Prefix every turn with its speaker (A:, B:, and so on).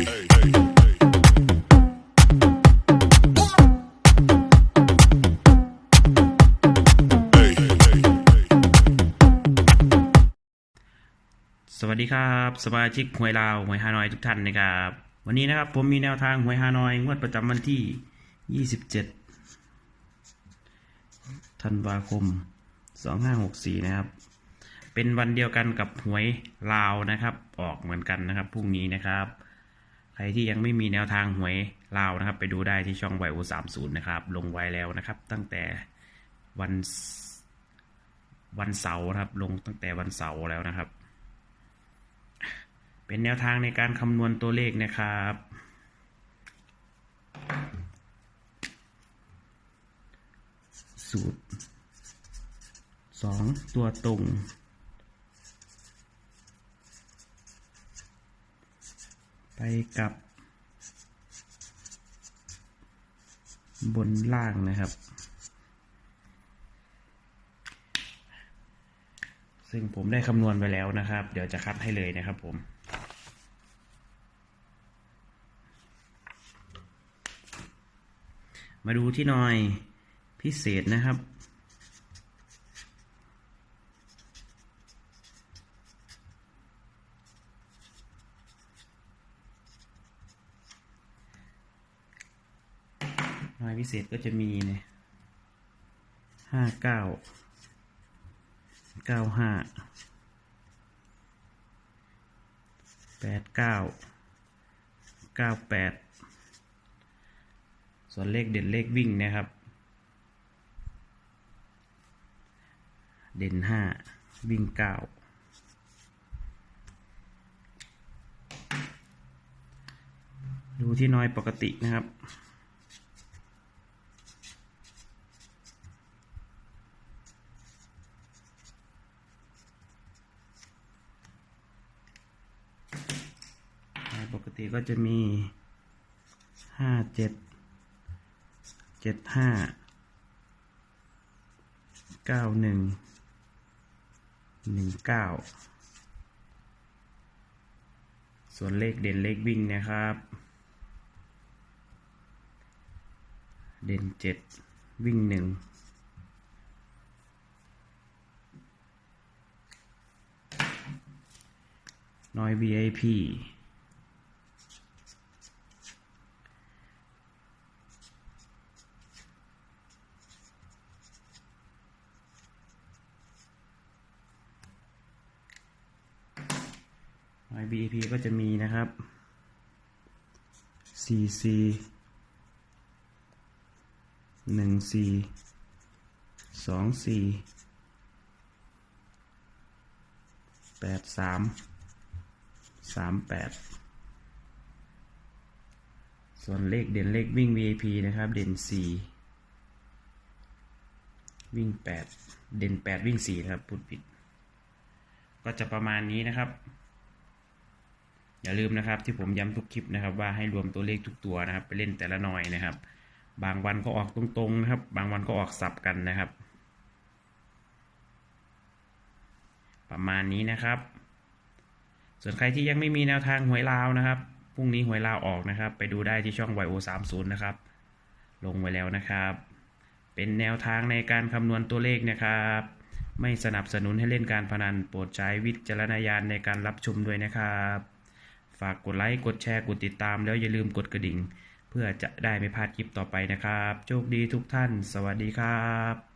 A: สวัสดีครับสมาชิกหวยลาวหวยฮานอยทุกท่านนะครับ วันนี้นะครับผมมีแนวทางหวยฮานอยงวดประจำวันที่ 27 ธันวาคม 2564 นะครับ เป็นวันเดียวกันกับหวยลาวนะครับ ออกเหมือนกันนะครับพรุ่งนี้นะครับ รที่ยังไม่มีแนวทางหวยลาวนะครับ ไปดูได้ที่ช่องไวโอ30นย์นะครับ ลงไว้แล้วนะครับ ตั้งแต่วันวันเสาร์นะครับ ลงตั้งแต่วันเสาร์แล้วนะครับ เป็นแนวทางในการคำนวณตัวเลขนะครับสูตรสองตัวตรง ไปกับบนล่างนะครับ ซึ่งผมได้คำนวณไปแล้วนะครับ เดี๋ยวจะคัดให้เลยนะครับผมมาดูที่หน่อยพิเศษนะครับ หน่วยพิเศษก็จะมีเนี่ยห้าเก้าเก้าห้าแปดเก้าเก้าแปดส่วนเลขเด่นเลขวิ่งนะครับ เด่นห้าวิ่งเก้าดูที่น้อยปกตินะครับ น้อยป กติก็จะมีห้าเจ็ดเจ็ดห้าเก้าหนึ่งหนึ่งเก้าส่วนเลขเด่นเลขวิ่งนะครับ เด่นเจ็ดวิ่งหนึ่งน้อย VIP ไอ BEP ก็จะมีนะครับ CC หนึ่ง C สอง C แปดสามสามแปดส่วนเลขเด่นเลขวิ่ง VIP นะครับ เด่น4วิ่ง8เด่น8วิ่ง4นะครับพูดผิด ก็จะประมาณนี้นะครับ อย่าลืมนะครับที่ผมย้ำทุกคลิปนะครับ ว่าให้รวมตัวเลขทุกตัวนะครับ ไปเล่นแต่ละหน่อยนะครับ บางวันก็ออกตรงๆนะครับ บางวันก็ออกสับกันนะครับ ประมาณนี้นะครับ ส่วนใครที่ยังไม่มีแนวทางหวยลาวนะครับพรุ่งนี้หวยลาวออกนะครับ ไปดูได้ที่ช่อง YO 3 0นะครับ ลงไว้แล้วนะครับ เป็นแนวทางในการคำนวณตัวเลขนะครับ ไม่สนับสนุนให้เล่นการพนันโปรดใช้วิจารณญาณในการรับชมด้วยนะครับ ฝากกดไลค์ กดแชร์ กดติดตาม แล้วอย่าลืมกดกระดิ่ง เพื่อจะได้ไม่พลาดคลิปต่อไปนะครับ โชคดีทุกท่าน สวัสดีครับ